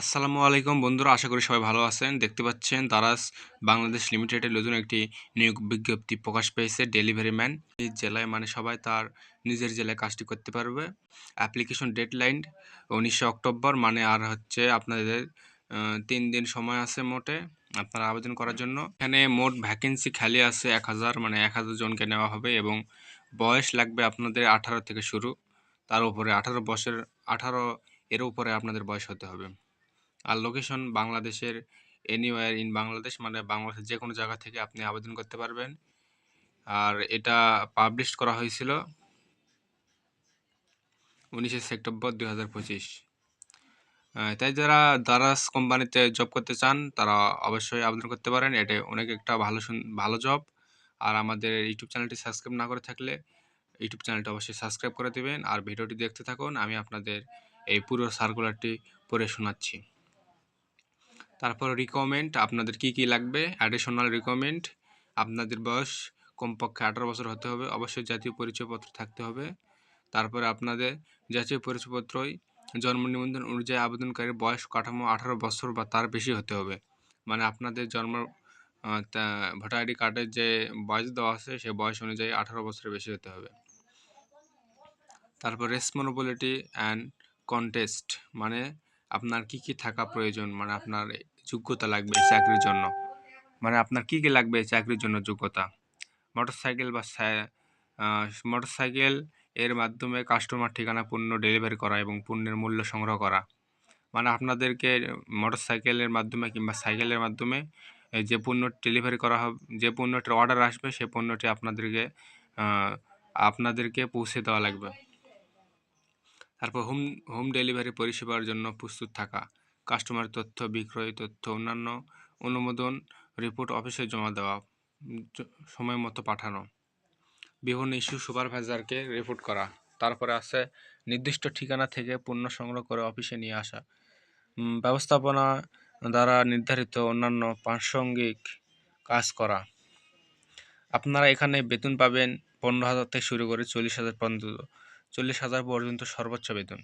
আসসালামু আলাইকুম বন্ধুরা, আশা করি সবাই ভালো আছেন। দেখতে পাচ্ছেন দারাস বাংলাদেশ লিমিটেডের নতুন একটি নিয়োগ বিজ্ঞপ্তি প্রকাশ পেয়েছে ডেলিভারি ম্যান। এই জেলায় মানে সবাই তার নিজের জেলায় কাজটি করতে পারবে। অ্যাপ্লিকেশন ডেডলাইন উনিশে অক্টোবর মানে আর হচ্ছে আপনাদের তিন দিন সময় আছে মোটে আপনারা আবেদন করার জন্য। এখানে মোট ভ্যাকেন্সি খালি আছে এক হাজার মানে এক হাজার জনকে নেওয়া হবে এবং বয়স লাগবে আপনাদের আঠারো থেকে শুরু। তার উপরে আঠারো বছর, আঠারো এর উপরে আপনাদের বয়স হতে হবে। আর লোকেশন বাংলাদেশের এনিওয়ার ইন বাংলাদেশ মানে বাংলাদেশের যে কোনো জায়গা থেকে আপনি আবেদন করতে পারবেন। আর এটা পাবলিশ করা হয়েছিল উনিশে সেপ্টেম্বর দুই হাজার পঁচিশ তাই যারা দারাস কোম্পানিতে জব করতে চান, তারা অবশ্যই আবেদন করতে পারেন। এটা অনেক একটা ভালো ভালো জব আর আমাদের ইউটিউব চ্যানেলটি সাবস্ক্রাইব না করে থাকলে ইউটিউব চ্যানেলটি অবশ্যই সাবস্ক্রাইব করে দেবেন। আর ভিডিওটি দেখতে থাকুন। আমি আপনাদের এই পুরো সার্কুলারটি পড়ে শোনাচ্ছি। তারপর রিকমেন্ড আপনাদের কি কি লাগবে? অ্যাডিশনাল রিকমেন্ড আপনাদের বয়স কমপক্ষে আঠারো বছর হতে হবে, অবশ্যই জাতীয় পরিচয়পত্র থাকতে হবে। তারপরে আপনাদের জাতীয় পরিচয়পত্রই জন্ম নিবন্ধন অনুযায়ী আবেদনকারীর বয়স, কাঠামো আঠারো বছর বা তার বেশি হতে হবে। মানে আপনাদের জন্ম ভোটার আইডি কার্ডের যে বয়স দেওয়া আছে সেই বয়স অনুযায়ী আঠারো বছরের বেশি হতে হবে। তারপর রেসপন্সিবিলিটি অ্যান্ড কন্টেস্ট মানে আপনার কি কি থাকা প্রয়োজন? মানে আপনার যোগ্যতা লাগবে চাকরির জন্য? মানে আপনার কি কি লাগবে চাকরির জন্য যোগ্যতা? মোটরসাইকেল বা মোটরসাইকেল এর মাধ্যমে কাস্টমার ঠিকানা, পণ্য ডেলিভারি করা এবং পণ্যের মূল্য সংগ্রহ করা। মানে আপনাদেরকে মোটরসাইকেলের মাধ্যমে কিংবা সাইকেলের মাধ্যমে যে পণ্য ডেলিভারি করা হবে, যে পণ্যটির অর্ডার আসবে সে পণ্যটি আপনাদেরকে আপনাদেরকে পৌঁছে দেওয়া লাগবে। তারপর হোম হোম ডেলিভারি পরিষেবার জন্য প্রস্তুত থাকা। কাস্টমার তথ্য, বিক্রয় তথ্য, অন্যান্য অনুমোদন রিপোর্ট অফিসে জমা দেওয়া সময় মতো পাঠানো। বিভিন্ন ইস্যু সুপারভাইজারকে রিপোর্ট করা। তারপরে আছে নির্দিষ্ট ঠিকানা থেকে পণ্য সংগ্রহ করে অফিসে নিয়ে আসা। ব্যবস্থাপনা দ্বারা নির্ধারিত অন্যান্য প্রাসঙ্গিক কাজ করা। আপনারা এখানে বেতন পাবেন পনেরো হাজার থেকে শুরু করে চল্লিশ হাজার পর্যন্ত, চল্লিশ হাজার পর্যন্ত সর্বোচ্চ বেতন।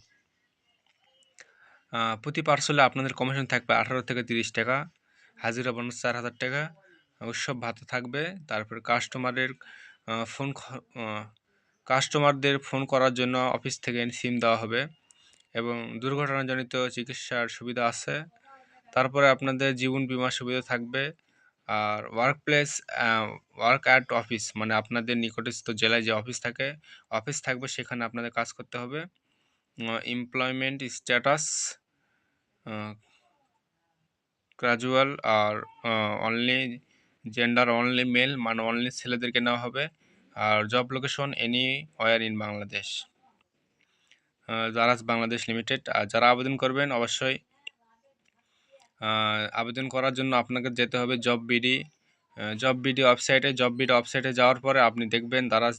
প্রতি পার্সেলে আপনাদের কমিশন থাকবে আঠারো থেকে তিরিশ টাকা, হাজিরা বোনাস চার হাজার টাকা, উৎসব ভাতা থাকবে, তারপর কাস্টমারের ফোন কাস্টমারদের ফোন করার জন্য অফিস থেকে সিম দেওয়া হবে এবং দুর্ঘটনাজনিত চিকিৎসার সুবিধা আছে। তারপরে আপনাদের জীবন বীমা সুবিধা থাকবে আর work place work at office মানে আপনাদের নিকটস্থ জেলায় যে অফিস থাকে অফিস থাকবে সেখানে আপনাদের কাজ করতে হবে। এমপ্লয়মেন্ট স্ট্যাটাস গ্রাজুয়াল আর অনলি জেন্ডার অনলি মেল মানে অনলি ছেলেদেরকে নেওয়া হবে। আর job location anywhere in Bangladesh জারাস Bangladesh limited আর যারা আবেদন করবেন, অবশ্যই আবেদন করার জন্য আপনাকে যেতে হবে জব বিডি জব বিডি ওয়েবসাইটে জব বিডি ওয়েবসাইটে যাওয়ার পরে আপনি দেখবেন দারাজ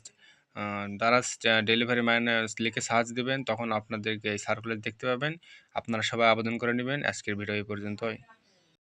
দারাজ ডেলিভারি ম্যান লিখে সাহায্য দেবেন, তখন আপনাদেরকে এই সার্কুলার দেখতে পাবেন। আপনারা সবাই আবেদন করে নেবেন। আজকের ভিডিও এই পর্যন্তই।